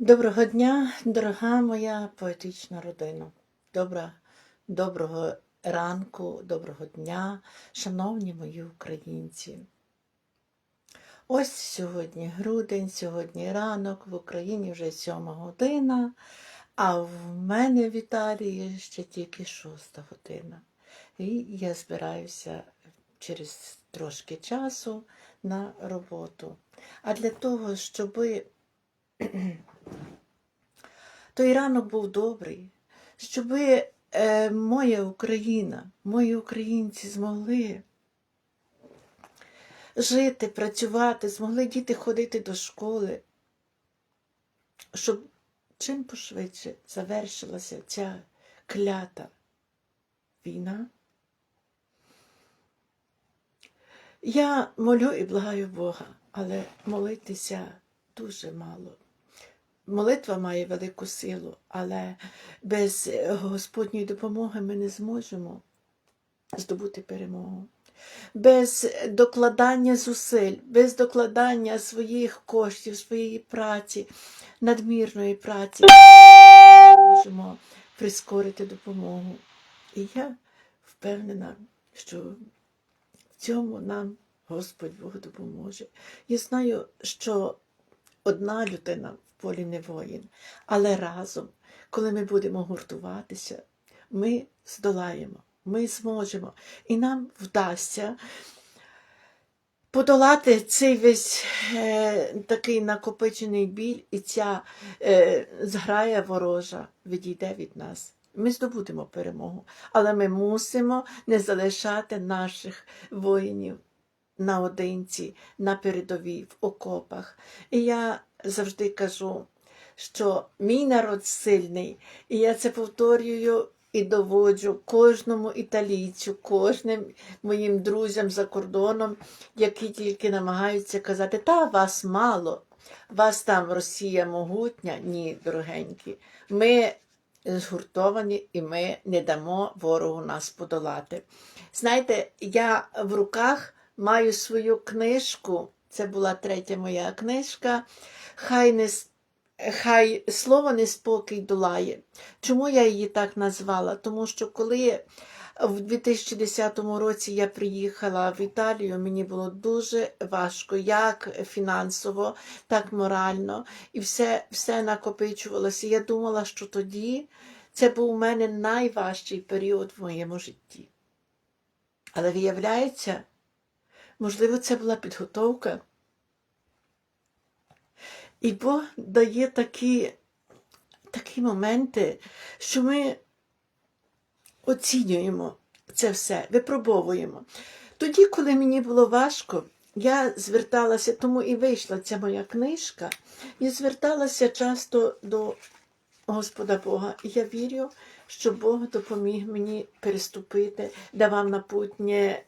Доброго дня, дорога моя поетична родина. Добра, доброго ранку, доброго дня, шановні мої українці. Ось сьогодні грудень, сьогодні ранок, в Україні вже сьома година, а в мене в Італії ще тільки шоста година. І я збираюся через трошки часу на роботу. А для того, щоби той ранок був добрий, щоб е, моя Україна, мої українці змогли жити, працювати, змогли діти ходити до школи, щоб чим пошвидше завершилася ця клята війна. Я молю і благаю Бога, але молитися дуже мало. Молитва має велику силу, але без Господньої допомоги ми не зможемо здобути перемогу. Без докладання зусиль, без докладання своїх коштів, своєї праці, надмірної праці, ми можемо прискорити допомогу. І я впевнена, що в цьому нам Господь Бог допоможе. Я знаю, що одна людина полі не воїн, але разом, коли ми будемо гуртуватися, ми здолаємо, ми зможемо, і нам вдасться подолати цей весь е, такий накопичений біль, і ця е, зграя ворожа відійде від нас. Ми здобудемо перемогу, але ми мусимо не залишати наших воїнів наодинці, на передовій, в окопах. І я завжди кажу, що мій народ сильний, і я це повторюю і доводжу кожному італійцю, кожним моїм друзям за кордоном, які тільки намагаються казати, та вас мало, вас там Росія могутня. Ні, дорогенькі. Ми згуртовані і ми не дамо ворогу нас подолати. Знаєте, я в руках маю свою книжку, це була третя моя книжка. Хай не Хай слово неспокій долає. Чому я її так назвала? Тому що коли в 2010 році я приїхала в Італію, мені було дуже важко, як фінансово, так морально, і все, все накопичувалося. Я думала, що тоді це був у мене найважчий період в моєму житті. Але виявляється, можливо, це була підготовка. І Бог дає такі, такі моменти, що ми оцінюємо це все, випробовуємо. Тоді, коли мені було важко, я зверталася, тому і вийшла ця моя книжка, і зверталася часто до Господа Бога. І я вірю, що Бог допоміг мені переступити, давав напутнє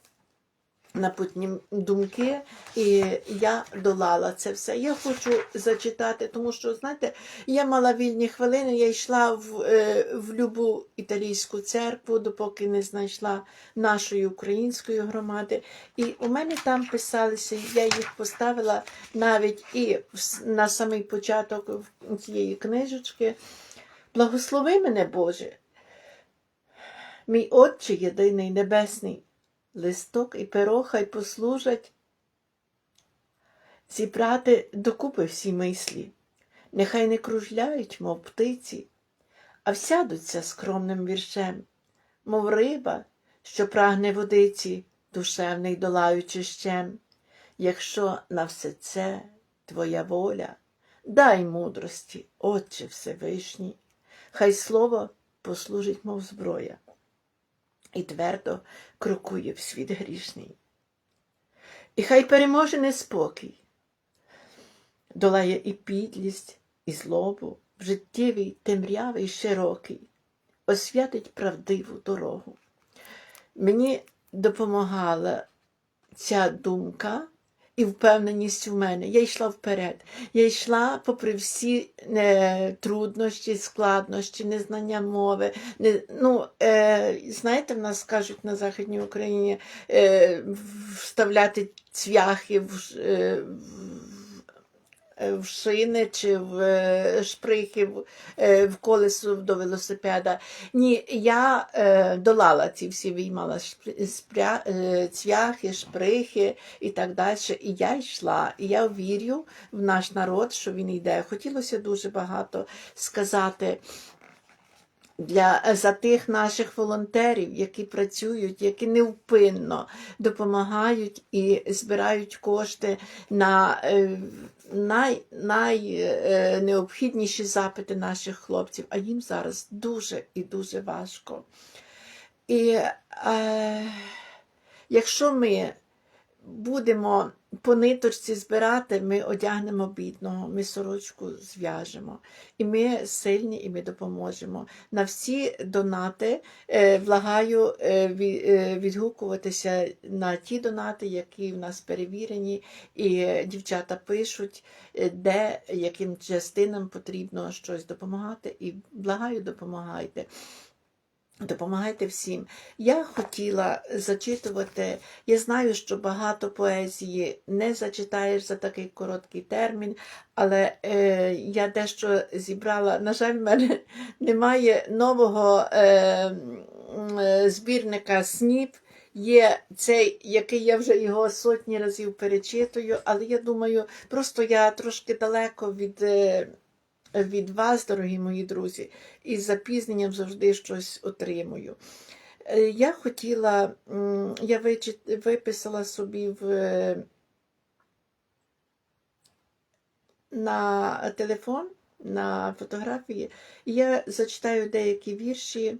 напутні думки, і я долала це все. Я хочу зачитати, тому що, знаєте, я мала вільні хвилини, я йшла в, е, в любу італійську церкву, допоки не знайшла нашої української громади. І у мене там писалися, я їх поставила навіть і на самий початок цієї книжечки. Благослови мене, Боже, мій Отче єдиний небесний листок і перо хай послужать. Зібрати докупи всі мислі, нехай не кружляють, мов птиці, а всядуться скромним віршем, мов риба, що прагне водиці, душевний долаючи щем. Якщо на все це твоя воля, дай мудрості, Отче Всевишній, хай слово послужить, мов зброя і твердо крокує в світ грішний. І хай переможе неспокій, долає і підлість, і злобу, в життєвій темрявий широкий, освятить правдиву дорогу. Мені допомагала ця думка і впевненість в мене. Я йшла вперед. Я йшла попри всі е, труднощі, складнощі, незнання мови. Не, ну, е, знаєте, в нас кажуть на Західній Україні е, вставляти цвяхи в, е, в в шини чи в е, шприхи, в, е, колесо до велосипеда. Ні, я е, долала ці всі виймала спря, е, цвяхи, шприхи і так далі. І я йшла. І я вірю в наш народ, що він йде. Хотілося дуже багато сказати для за тих наших волонтерів, які працюють, які невпинно допомагають і збирають кошти на е, най, найнеобхідніші запити наших хлопців, а їм зараз дуже і дуже важко. І е, якщо ми будемо по ниточці збирати, ми одягнемо бідного, ми сорочку зв'яжемо. І ми сильні, і ми допоможемо. На всі донати е, влагаю е, е, відгукуватися на ті донати, які в нас перевірені, і е, дівчата пишуть, е, де яким частинам потрібно щось допомагати. І благаю, допомагайте. Допомагайте всім. Я хотіла зачитувати. Я знаю, що багато поезії не зачитаєш за такий короткий термін, але е, я дещо зібрала. На жаль, в мене немає нового е, е, збірника СНІП. Є цей, який я вже його сотні разів перечитую, але я думаю, просто я трошки далеко від. Від вас, дорогі мої друзі, і з запізненням завжди щось отримую. Е, Я хотіла, я виписала собі в, е, на телефон, на фотографії, і я зачитаю деякі вірші,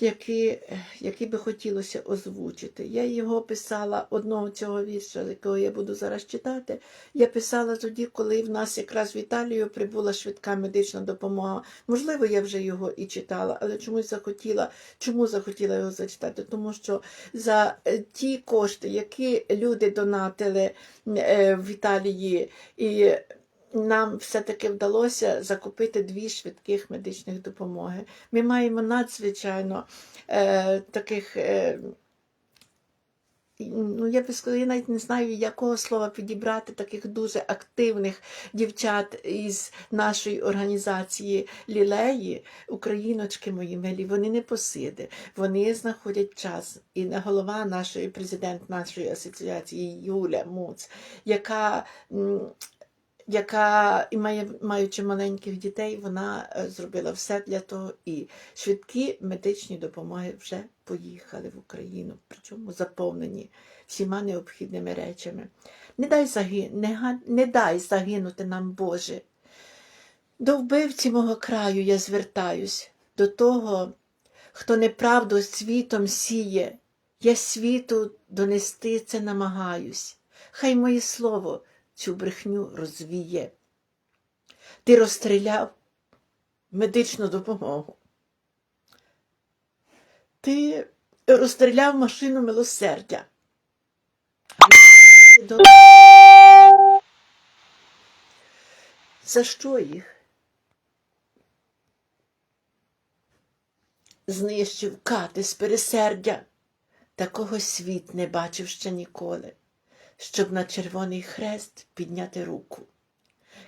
які, які би хотілося озвучити. Я його писала, одного цього вірша, якого я буду зараз читати, я писала тоді, коли в нас якраз в Італію прибула швидка медична допомога. Можливо, я вже його і читала, але чомусь захотіла. Чому захотіла його зачитати? Тому що за е, ті кошти, які люди донатили е, в Італії, і нам все-таки вдалося закупити дві швидких медичних допомоги. Ми маємо надзвичайно е, таких. Е, Ну, я би сказала, я навіть не знаю, якого слова підібрати таких дуже активних дівчат із нашої організації Лілеї, україночки мої милі, вони не посиди, вони знаходять час. І голова нашої, президент нашої асоціації Юля Муц, яка яка і має, маючи маленьких дітей, вона е, зробила все для того, і швидкі медичні допомоги вже поїхали в Україну, причому заповнені всіма необхідними речами. Не дай, заги... не, не дай загинути нам, Боже. До вбивці мого краю я звертаюсь, до того, хто неправду світом сіє, я світу донести це намагаюсь. Хай моє слово цю брехню розвіє. Ти розстріляв медичну допомогу. Ти розстріляв машину милосердя. За що їх? Знищив кати з пересердя. Такого світ не бачив ще ніколи, щоб на Червоний хрест підняти руку,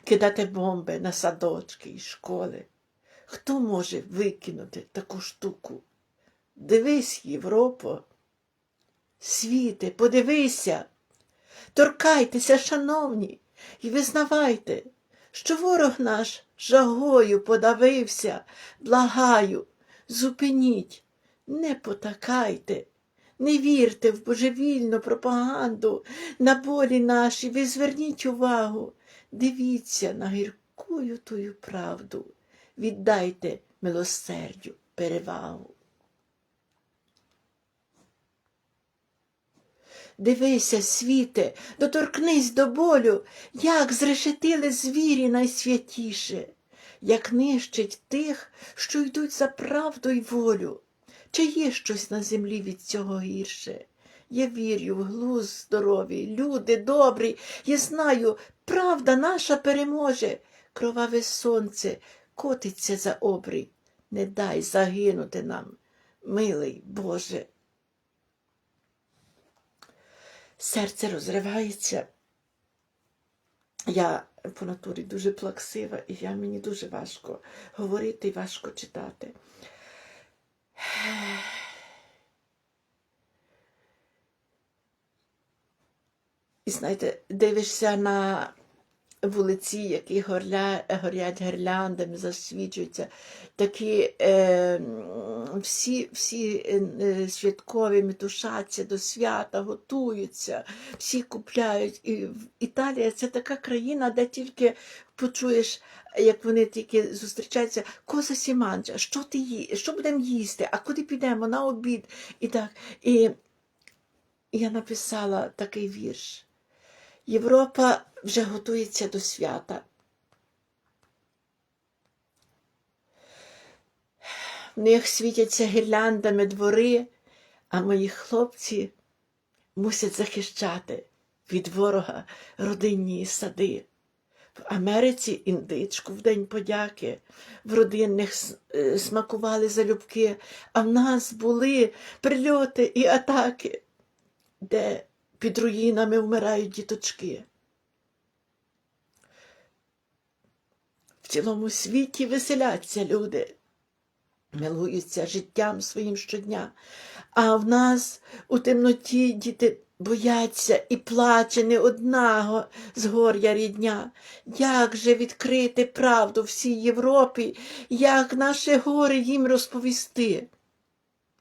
кидати бомби на садочки і школи. Хто може викинути таку штуку? Дивись, Європо, світе, подивися, торкайтеся, шановні, і визнавайте, що ворог наш жагою подавився, благаю, зупиніть, не потакайте, не вірте в божевільну пропаганду, на болі наші, ви зверніть увагу, дивіться на гіркую тую правду, віддайте милосердю перевагу. Дивися, світе, доторкнись до болю, як зрешетили звірі найсвятіше, як нищить тих, що йдуть за правду й волю. Чи є щось на землі від цього гірше? Я вірю в глузд здоровий, люди добрі, я знаю, правда наша переможе. Кроваве сонце котиться за обрій. Не дай загинути нам, милий Боже. Серце розривається. Я по натурі дуже плаксива, і я, мені дуже важко говорити і важко читати. І знаєте, дивишся на вулиці, які горля, горять гірляндами, засвічуються, такі е, всі, всі е, е, святкові метушаться до свята, готуються, всі купляють. І Італія це така країна, де тільки почуєш, як вони тільки зустрічаються, коза сіманджа, що ти ї, що будемо їсти, а куди підемо на обід? І так. І я написала такий вірш. Європа вже готується до свята. В них світяться гірляндами двори, а мої хлопці мусять захищати від ворога родинні сади. В Америці індичку в День подяки, в родинних е, смакували залюбки, а в нас були прильоти і атаки, де під руїнами вмирають діточки. В цілому світі веселяться люди, милуються життям своїм щодня. А в нас у темноті діти бояться і плаче не одного з горя рідня. Як же відкрити правду всій Європі, як наше горе їм розповісти?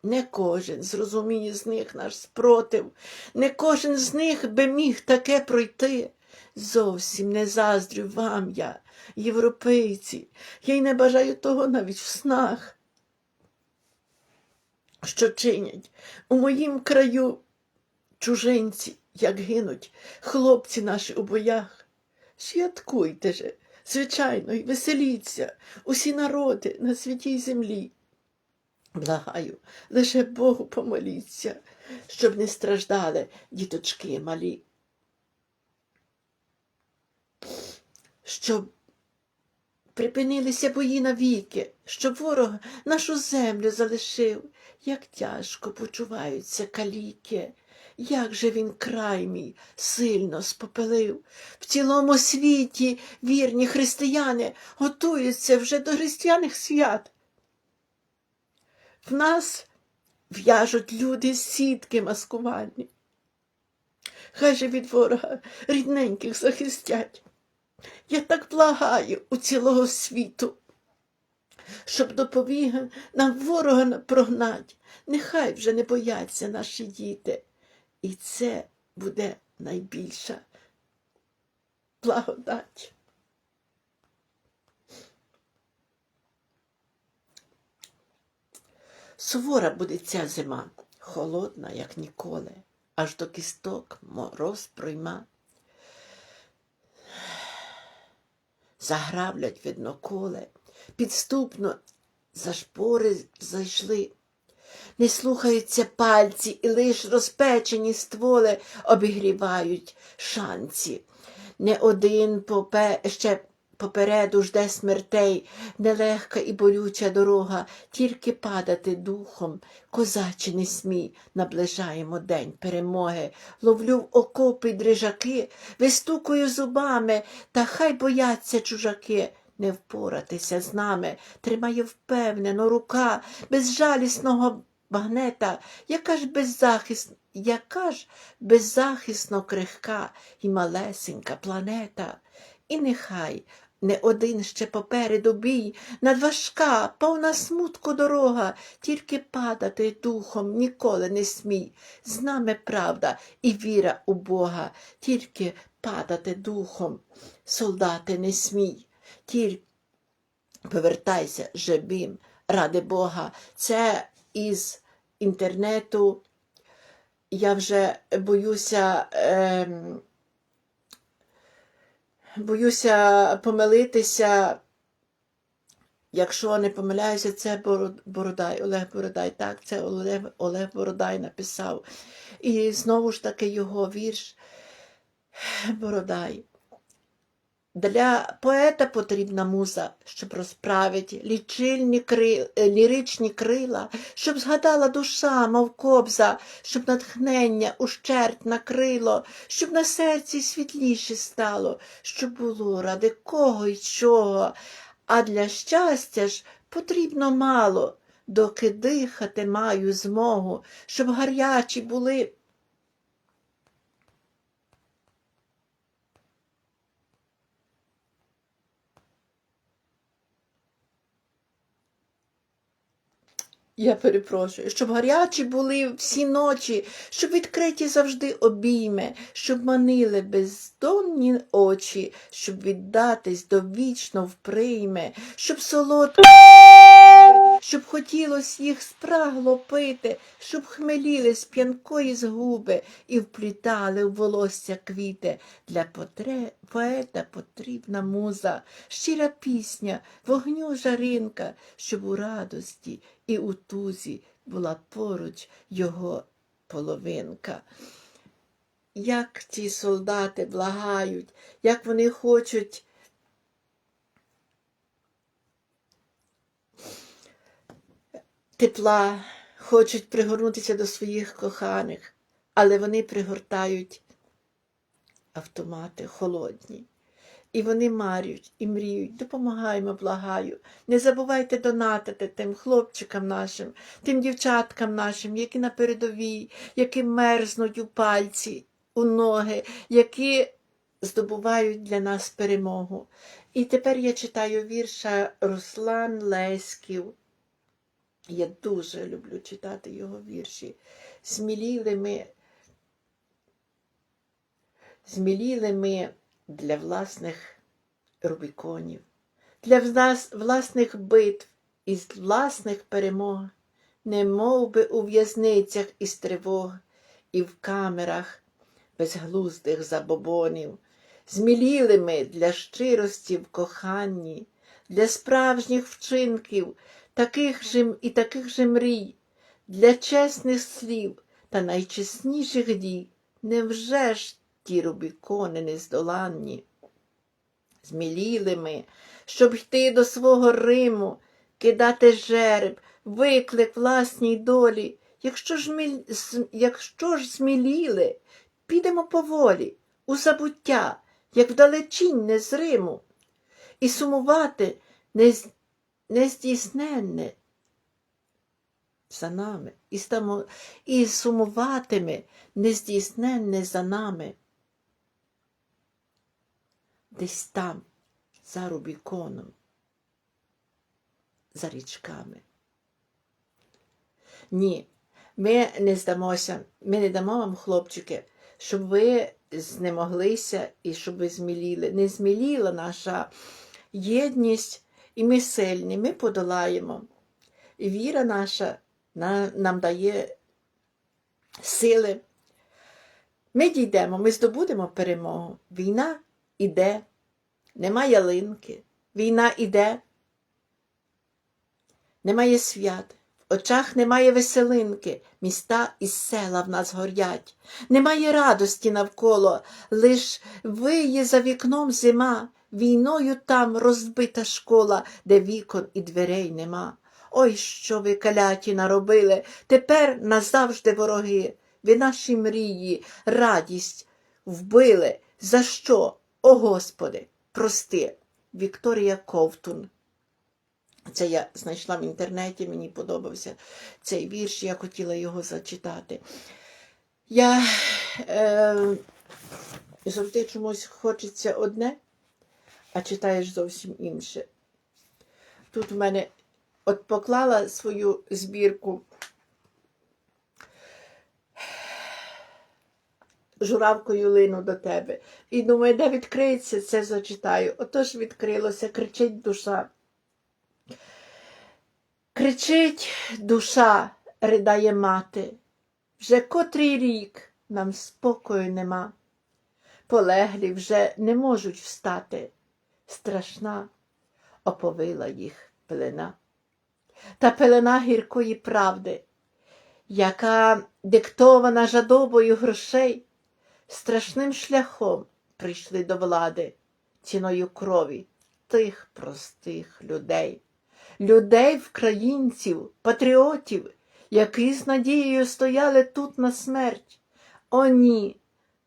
Не кожен зрозуміє з них наш спротив, не кожен з них би міг таке пройти. Зовсім не заздрю вам я, європейці, я й не бажаю того навіть в снах, що чинять у моїм краю чужинці, як гинуть хлопці наші у боях. Святкуйте же, звичайно, і веселіться, усі народи на святій землі. Благаю, лише Богу помоліться, щоб не страждали діточки малі. Щоб припинилися бої навіки, щоб ворог нашу землю залишив, як тяжко почуваються каліки, як же він край мій сильно спопелив. В цілому світі вірні християни готуються вже до християних свят. В нас в'яжуть люди сітки маскувальні. Хай же від ворога рідненьких захистять. Я так благаю у цілого світу, щоб допоміг нам ворога прогнать. Нехай вже не бояться наші діти. І це буде найбільша благодать. Сувора буде ця зима, холодна, як ніколи, аж до кісток мороз пройма. Заграблять видно коле, підступно за шпори зайшли. Не слухаються пальці, і лиш розпечені стволи обігрівають шанці. Не один попе... ще попереду жде смертей, нелегка і болюча дорога, тільки падати духом, козачі не смій, наближаємо день перемоги. Ловлю в окопи дрижаки, вистукую зубами, та хай бояться чужаки. Не впоратися з нами, тримає впевнено рука безжалісного багнета, яка ж беззахисна, яка ж беззахисно крихка і малесенька планета. І нехай не один ще попереду бій, надважка, повна смутку дорога, тільки падати духом ніколи не смій. З нами правда і віра у Бога, тільки падати духом, солдати не смій, тільки повертайся живим, ради Бога. Це із інтернету. Я вже боюся. Ем, боюся помилитися. Якщо не помиляюся, це Бородай, Олег Бородай. Так, це Олег, Олег Бородай написав. І знову ж таки його вірш Бородай. Для поета потрібна муза, щоб розправити лічильні кри... е, ліричні крила, щоб згадала душа, мов кобза, щоб натхнення ущерть накрило, щоб на серці світліше стало, щоб було ради кого й чого. А для щастя ж потрібно мало, доки дихати маю змогу, щоб гарячі були Я перепрошую, щоб гарячі були всі ночі, щоб відкриті завжди обійми, щоб манили бездонні очі, щоб віддатись довічно вприйме, щоб солодко, щоб хотілось їх спрагло пити, щоб хмеліли з п'янкої згуби і вплітали в волосся квіти. Для потре... поета потрібна муза, щира пісня, вогню жаринка, щоб у радості і у тузі була поруч його половинка. Як ці солдати благають, як вони хочуть тепла, хочуть пригорнутися до своїх коханих, але вони пригортають автомати холодні. І вони марють і мріють, допомагаємо, благаю. Не забувайте донатити тим хлопчикам нашим, тим дівчаткам нашим, які на передовій, які мерзнуть у пальці, у ноги, які здобувають для нас перемогу. І тепер я читаю вірша Руслан Леськів. Я дуже люблю читати його вірші. Сміліли ми, зміліли ми для власних рубіконів, для влас- власних битв і власних перемог, не мов би у в'язницях із тривог і в камерах безглуздих забобонів. Зміліли ми для щирості в коханні, для справжніх вчинків, таких же і таких же мрій, для чесних слів та найчесніших дій. Невже ж ті рубікони нездоланні? Зміліли ми, щоб йти до свого Риму, кидати жереб, виклик власній долі. Якщо ж, міль... якщо ж зміліли, підемо поволі, у забуття, як вдалечінь не з Риму, і сумувати нез... нездійсненне за нами, і, стамо... і сумуватиме нездійсненне за нами. Десь там, за Рубіконом, за річками. Ні, ми не здамося, ми не дамо вам, хлопчики, щоб ви знемоглися і щоб ви зміліли. Не зміліла наша єдність, і ми сильні, ми подолаємо. І віра наша нам дає сили. Ми дійдемо, ми здобудемо перемогу. Війна іде, нема ялинки, війна іде, немає свят, в очах немає веселинки, міста і села в нас горять, немає радості навколо, лиш виє за вікном зима, війною там розбита школа, де вікон і дверей нема. Ой, що ви каляті наробили, тепер назавжди вороги. Ви наші мрії, радість вбили. За що? О Господи, прости. Вікторія Ковтун. Це я знайшла в інтернеті, мені подобався цей вірш, я хотіла його зачитати. Я е, завжди чомусь хочеться одне, а читаєш зовсім інше. Тут в мене от поклала свою збірку журавкою лину до тебе. І думаю, де відкриється, це зачитаю. Отож відкрилося, кричить душа. Кричить душа, ридає мати. Вже котрий рік нам спокою нема. Полеглі вже не можуть встати. Страшна оповила їх пелена. Та пелена гіркої правди, яка диктована жадобою грошей, страшним шляхом прийшли до влади. ціною крові тих простих людей, людей, українців, патріотів, які з надією стояли тут на смерть. О, ні,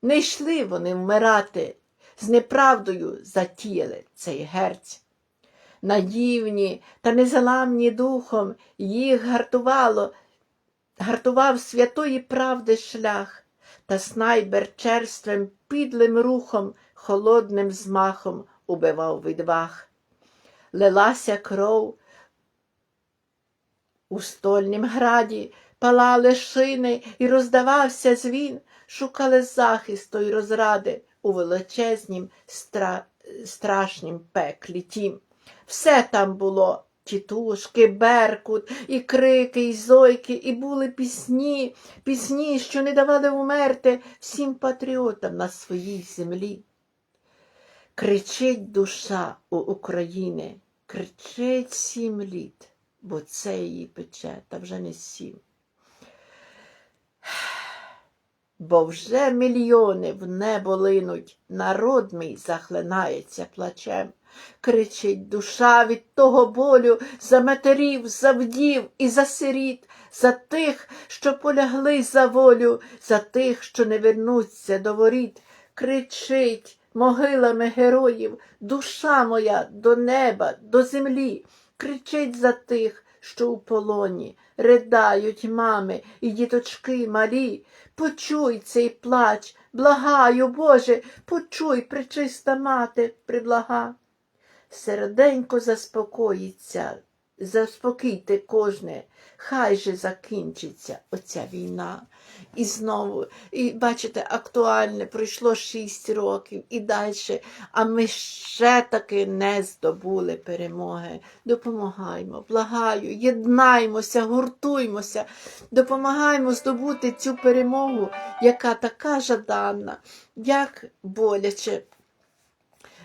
не йшли вони вмирати, з неправдою затіяли цей герць. Надівні та незаламні духом їх гартувало, гартував святої правди шлях, та снайбер черствим підлим рухом, холодним змахом убивав відваг. Лилася кров у стольнім граді, палали шини і роздавався звін, шукали захисту й розради у величезнім стра... страшнім пеклі тім. Все там було. Тітушки, беркут, і крики, і зойки, і були пісні, пісні, що не давали умерти всім патріотам на своїй землі. Кричить душа у України, кричить сім літ, бо це її пече, та вже не сім. Бо вже мільйони в небо линуть, народ мій захлинається плачем. Кричить душа від того болю за матерів, за вдів і за сиріт, за тих, що полягли за волю, за тих, що не вернуться до воріт. Кричить могилами героїв, душа моя до неба, до землі. Кричить за тих, що у полоні, ридають мами і діточки малі. Почуй цей плач, благаю, Боже, почуй, пречиста мати, приблага. Серденько заспокоїться, заспокійте кожне, хай же закінчиться оця війна. І знову, і бачите, актуальне, пройшло шість років і далі, а ми ще таки не здобули перемоги. Допомагаймо, благаю, єднаймося, гуртуймося, допомагаємо здобути цю перемогу, яка така жаданна, як боляче.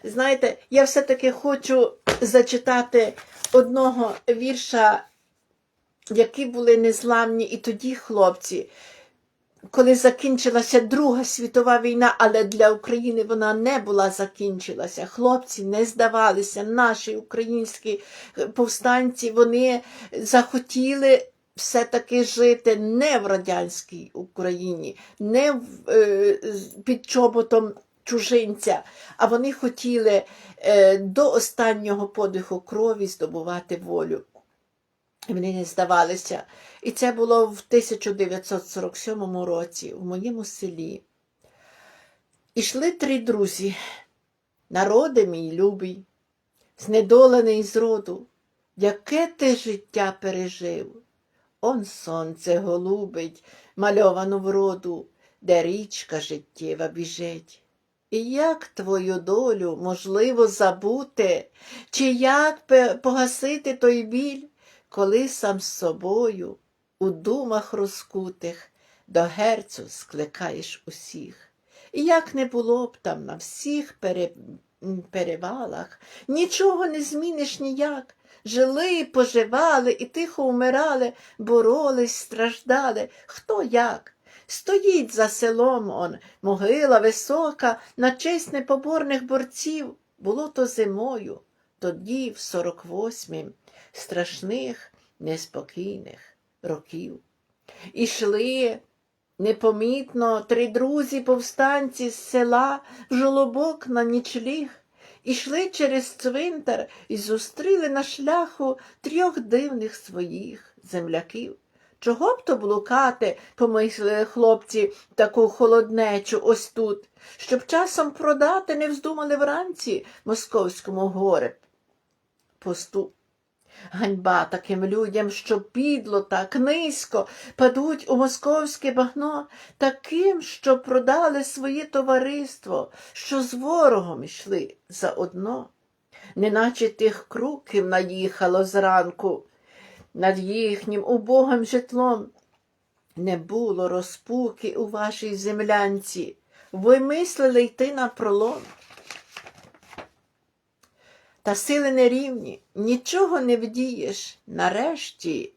Знаєте, я все-таки хочу зачитати одного вірша, які були незламні і тоді хлопці, коли закінчилася Друга світова війна, але для України вона не була закінчилася. Хлопці не здавалися, наші українські повстанці, вони захотіли все-таки жити не в радянській Україні, не в, е, під чоботом чужинця, а вони хотіли е, до останнього подиху крові здобувати волю. І Вони не здавалися. І це було в 1947 році в моєму селі. Ішли три друзі, народи мій любий, знедолений з роду, яке ти життя пережив. Он сонце голубить, мальовану вроду, де річка життєва біжить. І як твою долю можливо забути, чи як погасити той біль, коли сам з собою у думах розкутих до герцю скликаєш усіх? І як не було б там на всіх пере... перевалах, нічого не зміниш ніяк. Жили, поживали і тихо вмирали, боролись, страждали. Хто як? Стоїть за селом он, могила висока, на честь непоборних борців. Було то зимою, тоді, в сорок восьмім, страшних, неспокійних років. Ішли непомітно три друзі повстанці з села в жолобок на нічліг. Ішли через цвинтар і зустріли на шляху трьох дивних своїх земляків. Чого б то блукати, помислили хлопці, таку холоднечу ось тут, щоб часом продати не вздумали вранці московському горе. Посту. Ганьба таким людям, що підло так низько падуть у московське багно, таким, що продали своє товариство, що з ворогом йшли заодно, неначе тих круків наїхало зранку над їхнім убогим житлом. Не було розпуки у вашій землянці, ви мислили йти на пролом. Та сили нерівні, нічого не вдієш. Нарешті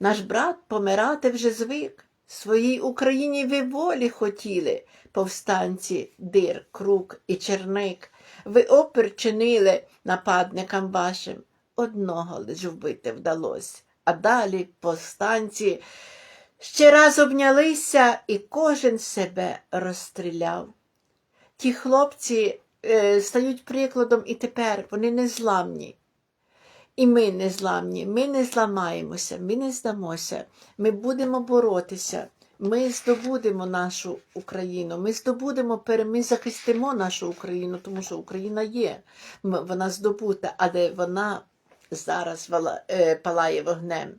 наш брат помирати вже звик, Своїй Україні ви волі хотіли, повстанці Дир, Крук і Черник. Ви опір чинили нападникам вашим. Одного лиш вбити вдалось. А далі повстанці ще раз обнялися, і кожен себе розстріляв. Ті хлопці е, стають прикладом і тепер. Вони незламні. І ми не зламні, ми не зламаємося, ми не здамося, ми будемо боротися, ми здобудемо нашу Україну, ми здобудемо, ми захистимо нашу Україну, тому що Україна є, вона здобута, але вона зараз е, палає вогнем.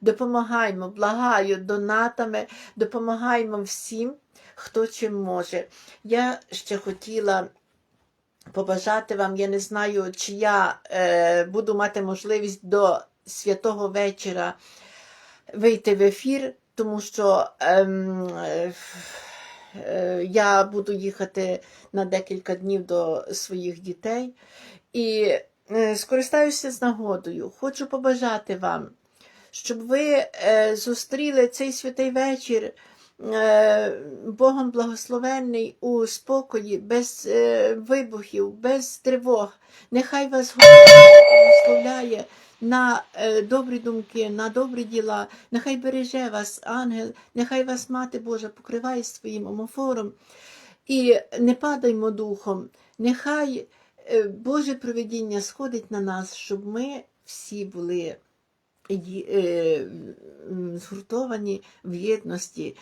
Допомагаймо, благаю, донатами, допомагаймо всім, хто чим може. Я ще хотіла побажати вам, я не знаю, чи я е, буду мати можливість до святого вечора вийти в ефір, тому що е, е, я буду їхати на декілька днів до своїх дітей. І скористаюся з нагодою. Хочу побажати вам, щоб ви е, зустріли цей святий вечір е, Богом благословенний у спокої, без е, вибухів, без тривог. Нехай вас Господь благословляє на е, добрі думки, на добрі діла. Нехай береже вас, ангел, нехай вас мати Божа покриває своїм омофором. І не падаймо духом. Нехай е, Боже провидіння сходить на нас, щоб ми всі були е, згуртовані в єдності.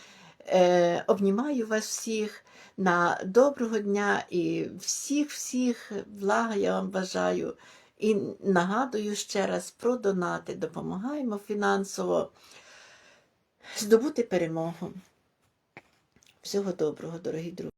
Е, Обнімаю вас всіх на доброго дня і всіх-всіх блага я вам бажаю. І нагадую ще раз про донати. Допомагаємо фінансово здобути перемогу. Всього доброго, дорогі друзі.